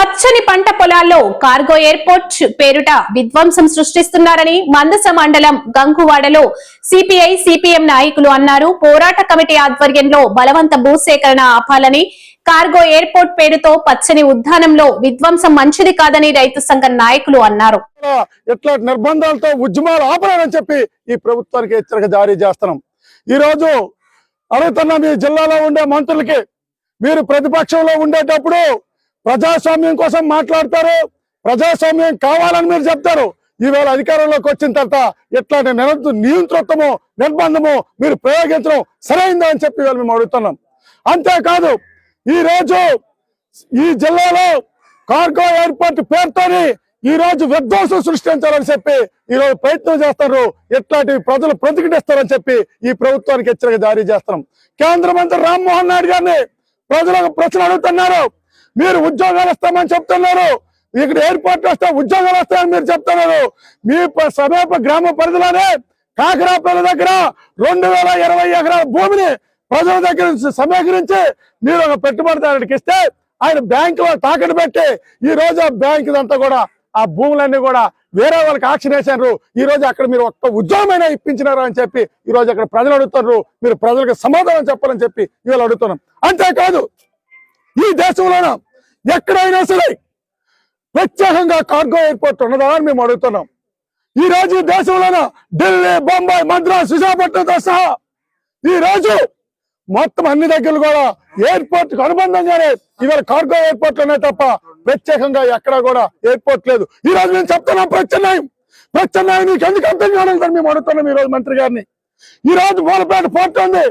పచ్చని పంట పొలాల్లో కార్గో ఎయిర్పోర్ట్ పేరుట విధ్వంసం సృష్టిస్తున్నారని మందస మండలం గంకువాడలో సిపిఐ సిపిఎం నాయకులు అన్నారు. పోరాట కమిటీ ఆధ్వర్యంలో బలవంత భూసేకరణ ఆపాలని కార్గో ఎయిర్పోర్ట్ పేరుతో పచ్చని ఉద్యానంలో విధ్వంసం మంచిది కాదని రైతు సంఘ నాయకులు అన్నారు. ఇట్లా నిర్బంధాలతో ఉద్యమాలు ఆపాలని చెప్పి ఈ ప్రభుత్వానికి హెచ్చరిక జారీ చేస్తున్నాం. ఈ రోజు అడుగుతున్న మీ జిల్లాలో ఉండే మంత్రులకి మీరు ప్రతిపక్షంలో ఉండేటప్పుడు ప్రజాస్వామ్యం కోసం మాట్లాడతారు. ప్రజాస్వామ్యం కావాలని మీరు చెప్తారు. ఈవేళ అధికారంలోకి వచ్చిన తర్వాత ఇట్లాంటి నిరంతర నియంతృత్వము నిర్బంధము మీరు ప్రయోగించడం సరైందా అని చెప్పి ఇవాళ మేము అడుగుతున్నాం. అంతేకాదు ఈ రోజు ఈ జిల్లాలో కార్గో ఎయిర్పోర్ట్ పేరుతోని ఈ రోజు విధ్వంసం సృష్టించాలని చెప్పి ఈ రోజు ప్రయత్నం చేస్తారు. ఇట్లాంటి ప్రజలు ప్రతిఘటిస్తారని చెప్పి ఈ ప్రభుత్వానికి హెచ్చరిక జారీ చేస్తున్నాం. కేంద్ర మంత్రి రామ్మోహన్ నాయుడు గారిని ప్రజలకు ప్రశ్న అడుగుతున్నారు. మీరు ఉద్యోగాలు ఇస్తామని చెప్తున్నారు. ఇక్కడ ఎయిర్పోర్ట్ వస్తే ఉద్యోగాలు వస్తాయని మీరు చెప్తున్నారు. మీ సమీప గ్రామ పరిధిలోనే కాకరాపల్లి దగ్గర రెండు వేల ఇరవై ఎకరాల భూమిని ప్రజల దగ్గర నుంచి సమీకరించి మీరు ఒక పెట్టుబడిదారుడికి ఇస్తే ఆయన బ్యాంకులో తాకట్టు పెట్టి ఈ రోజు ఆ బ్యాంక్ అంతా కూడా ఆ భూములన్నీ కూడా వేరే వాళ్ళకి ఆక్షన్ వేశారు. ఈ రోజు అక్కడ మీరు ఒక్క ఉద్యోగమైనా ఇప్పించినారు అని చెప్పి ఈ రోజు అక్కడ ప్రజలు అడుగుతున్నారు. మీరు ప్రజలకు సమాధానం చెప్పాలని చెప్పి ఇవాళ అడుగుతున్నాం. అంతేకాదు ఈ దేశంలోన ఎక్కడైనా సరే ప్రత్యేకంగా కార్గో ఎయిర్పోర్ట్ ఉన్నదా అని మేము అడుగుతున్నాం. ఈ రోజు ఈ దేశంలోన ఢిల్లీ బొంబాయి మద్రాస్ విశాఖపట్నంతో సహా ఈ రోజు మొత్తం అన్ని దగ్గర కూడా ఎయిర్పోర్ట్కు అనుబంధంగానే ఇవాళ కార్గో ఎయిర్పోర్ట్ ఉన్నాయి తప్ప ప్రత్యేకంగా ఎక్కడా కూడా ఎయిర్పోర్ట్ లేదు. ఈ రోజు మేము చెప్తున్నాం ప్రత్యామ్నాయం. ప్రత్యామ్నాయం నీకు ఎందుకు అర్థం కావడం సార్ మేము అడుగుతున్నాం ఈ రోజు మంత్రి గారిని. ఈ రోజు మూలపేట పోర్ట్ ఉంది.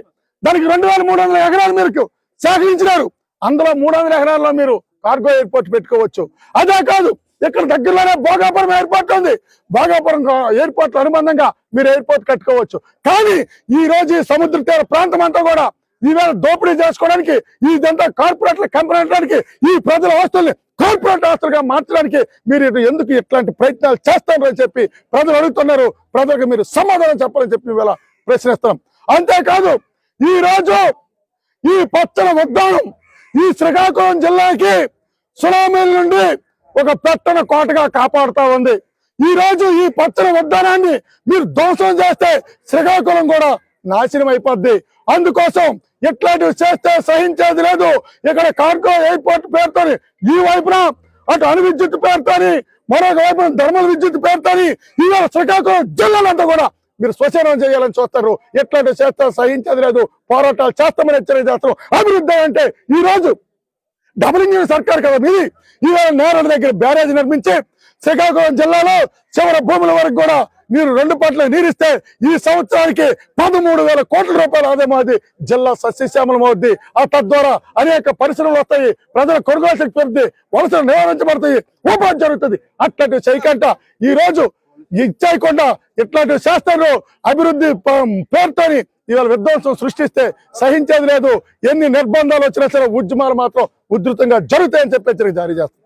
దానికి రెండు వేల మూడు వందల ఎకరాలు మీరు సేకరించినారు. అందులో మూడు వందల ఎకరాల్లో మీరు కార్గో ఎయిర్పోర్ట్ పెట్టుకోవచ్చు. అదే కాదు ఇక్కడ దగ్గరలోనే భోగాపురం ఎయిర్పోర్ట్ ఉంది. భోగాపురం ఎయిర్పోర్ట్ అనుబంధంగా మీరు ఎయిర్పోర్ట్ కట్టుకోవచ్చు. కానీ ఈ రోజు ఈ సముద్ర తీర ప్రాంతం అంతా కూడా ఈవేళ దోపిడీ చేసుకోవడానికి ఇదంతా కార్పొరేట్ల కంపెనీ ఈ ప్రజల ఆస్తుల్ని కార్పొరేట్ ఆస్తులుగా మార్చడానికి మీరు ఎందుకు ఇట్లాంటి ప్రయత్నాలు చేస్తారని చెప్పి ప్రజలు అడుగుతున్నారు. ప్రజలకు మీరు సమాధానం చెప్పాలని చెప్పి ఇవాళ ప్రశ్నిస్తాం అంతేకాదు ఈ రోజు ఈ పచ్చని ఉద్దానం ఈ శ్రీకాకుళం జిల్లాకి సునామీల నుండి ఒక పెట్టన కోటగా కాపాడుతా ఉంది. ఈ రోజు ఈ పచ్చని ఉద్యానాన్ని మీరు ధ్వంసం చేస్తే శ్రీకాకుళం కూడా నాశనం అయిపోద్ది. అందుకోసం ఇట్లాంటివి చేస్తే సహించేది లేదు. ఇక్కడ కార్గో ఎయిర్పోర్ట్ పేరుతో ఈ వైపున అటు అణు విద్యుత్ పేరుతో మరొక వైపున ధర్మల విద్యుత్ పేరుతో ఇవాళ శ్రీకాకుళం జిల్లాలంతా కూడా మీరు శ్వశనం చేయాలని చూస్తారు. ఎట్లాంటి చేస్తారు సహించేది లేదు. పోరాటాలు చేస్తామని హెచ్చరిక చేస్తారు. అభివృద్ధి అంటే ఈ రోజు డబుల్ ఇంజిన్ సర్కార్ కదా మీది. ఈవేళ నేరడ దగ్గర బ్యారేజ్ నిర్మించి శ్రీకాకుళం జిల్లాలో చివరి భూముల వరకు కూడా మీరు రెండు పట్ల నీరిస్తే ఈ సంవత్సరానికి పదమూడు వేల కోట్ల రూపాయల ఆదాయం అవుతుంది జిల్లా సస్యశ్యామలం అవుద్ది ఆ తద్వారా అనేక పరిశ్రమలు వస్తాయి. ప్రజల కొనుగోలు శక్తి పెరుగుతుంది వలసలు నివారించబడతాయి. ఉపాధి జరుగుతుంది. అట్లాంటి చేయకుండా ఈ రోజు ఇచ్చేయకుండా ఇట్లాంటివి చేస్తారు అభివృద్ధి పేరుతోని ఇవాళ విధ్వంసం సృష్టిస్తే సహించేది లేదు. ఎన్ని నిర్బంధాలు వచ్చినా సరే ఉద్యమాలు మాత్రం ఉధృతంగా జరుగుతాయని చెప్పి హెచ్చరిక జారీ చేస్తారు